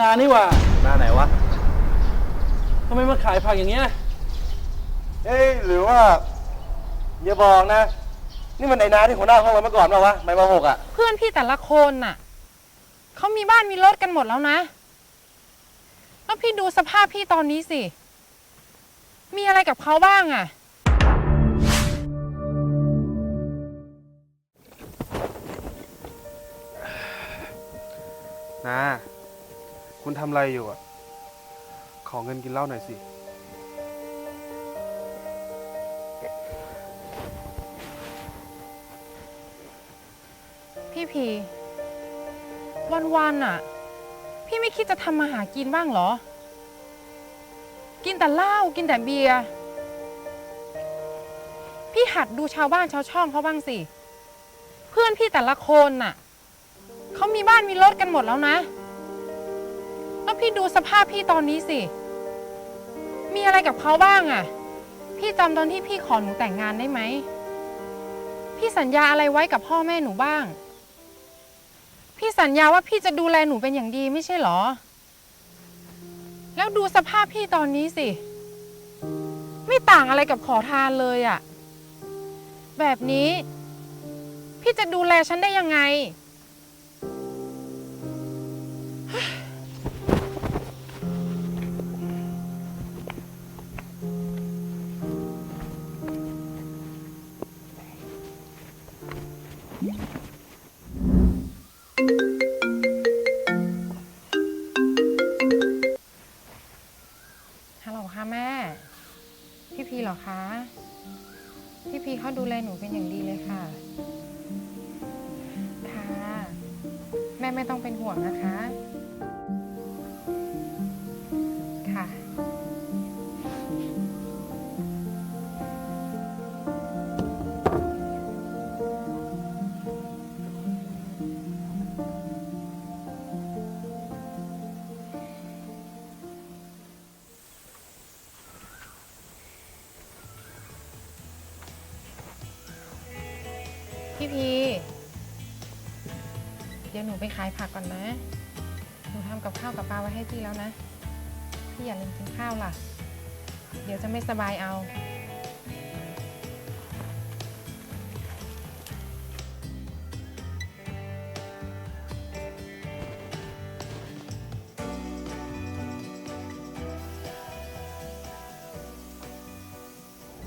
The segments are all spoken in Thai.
นานี่หว่าหน้าไหนวะ ทำไมมาขายผักอย่างเงี้ย เอ้ยหรือว่าอย่าบอกนะ นี่มันไอ้นาที่หัวหน้าห้องเราเมื่อก่อนเปล่าวะไม่มาหกอะ เพื่อนพี่แต่ละคนน่ะเขามีบ้านมีรถกันหมดแล้วนะ แล้วพี่ดูสภาพพี่ตอนนี้สิ มีอะไรกับเขาบ้างอะนา คุณทำอะไรอยู่อะ ขอเงินกินเหล้าหน่อยสิ พี่พี วันๆน่ะ พี่ไม่คิดจะทำมาหากินบ้างเหรอ กินแต่เหล้ากินแต่เบียร์ พี่หัดดูชาวบ้านชาวช่องเขาบ้างสิ เพื่อนพี่แต่ละคนน่ะ เขามีบ้านมีรถกันหมดแล้วนะ แล้วพี่ดูสภาพพี่ตอนนี้สิ มีอะไรกับเขาบ้างอะ่ะ พี่จำตอนที่พี่ขอหนูแต่งงานได้ไหม พี่สัญญาอะไรไว้กับพ่อแม่หนูบ้าง พี่สัญญาว่าพี่จะดูแลหนูเป็นอย่างดีไม่ใช่เหรอ แล้วดูสภาพพี่ตอนนี้สิ ไม่ต่างอะไรกับขอทานเลยอะ แบบนี้ พี่จะดูแลฉันได้ยังไง ฮัลโหลค่ะแม่ พี่พีเหรอคะ พี่พีเขาดูแลหนูเป็นอย่างดีเลยค่ะ ค่ะ แม่ไม่ต้องเป็นห่วงนะคะค่ะ พี่พี เดี๋ยวหนูไปขายผักก่อนนะ หนูทำกับข้าวกับปลาไว้ให้พี่แล้วนะ พี่อย่าลืมกินข้าวล่ะ เดี๋ยวจะไม่สบายเอา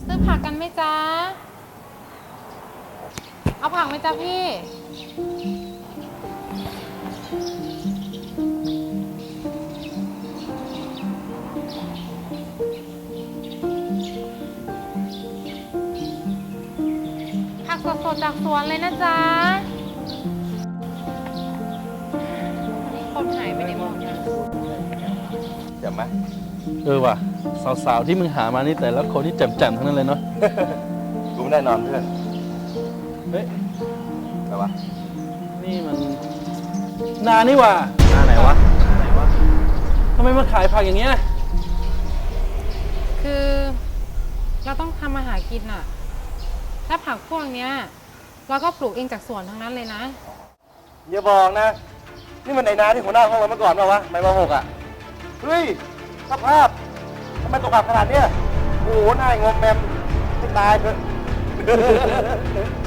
ซื้อผักกันไหมจ๊ะ ผักไหมจ๊ะพี่ ผักสดๆจากสวนเลยนะจ๊ะวันนี้คนหายไปไหนหมดเนี่ยเดี๋ยวไหมเออว่ะ สาวๆ ที่มึงหามานี่แต่ละคนนี่แจ่มๆทั้งนั้นเลยเนาะกูไม่ได้นอนเพื่อน เฮ้ยอะไร วะนี่มัน นานี่หว่าหน้าไหนวะหน้าไหนวะทำไมมาขายผักอย่างเงี้ย คือ เราต้องทำมาหากินอะถ้าผักพวกเนี้ย เราก็ปลูกเองจากสวนทั้งนั้นเลยนะ อย่าบอกนะ นี่มันไอ้นาที่หัวหน้าห้องเราเมื่อก่อนเปล่าวะไม่มาหกอะ เฮ้ยสภาพทำไมตกอับขนาดเนี้ยโอ้โหหน้างมแมมให้ตายเถอะ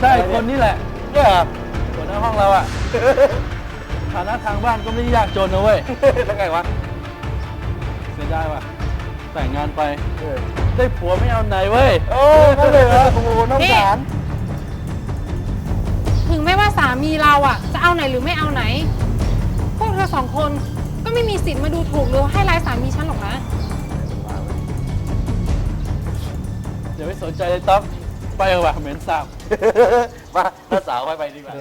ใช่คนนี้แหละ เนี่ยเหรอหัวหน้าห้องเราอะฐานะทางบ้านก็ไม่ได้ยากจนนะเว้ย แล้วไงวะ เสียดายว่ะ แต่งงานไป เออได้ผัวไม่เอาไหนเว้ย โอ้นั่นเลยเหรอโอ้โหน้องสารถึงแม้ว่าสามีเราอะจะเอาไหนหรือไม่เอาไหน พวกเธอสองคนก็ไม่มีสิทธิ์มาดูถูกหรือให้ร้ายสามีฉันหรอกนะ อย่าไปสนใจเลยต๊อกไปเถอะว่ะเหม็นสาบ มาถ้าสาวไปไปดีกว่า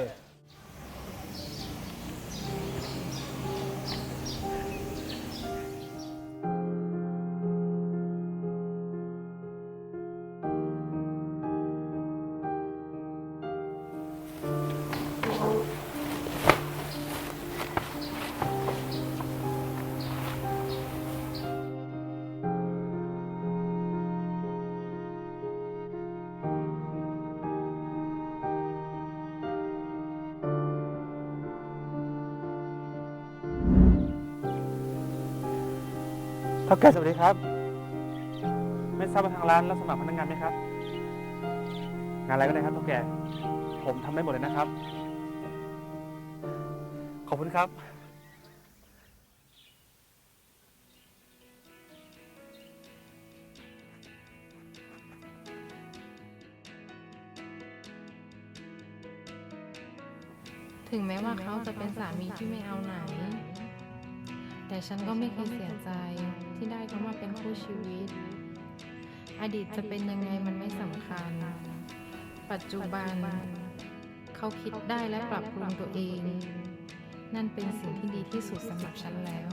เท่าแก่สวัสดีครับ ไม่ทราบว่าทางร้านรับสมัครพนักงานไหมครับ งานอะไรก็ได้ครับเท่าแก่ ผมทำได้หมดเลยนะครับ ขอบคุณครับ ถึงแม้ว่าเขาจะเป็นสามีที่ไม่เอาไหน แต่ฉันก็ไม่เคยเสียใจที่ได้เขามาเป็นคู่ชีวิต อดีตจะเป็นยังไงมันไม่สำคัญ ปัจจุบัน เขาคิดได้และปรับปรุงตัวเอง นั่นเป็นสิ่งที่ดีที่สุดสำหรับฉันแล้ว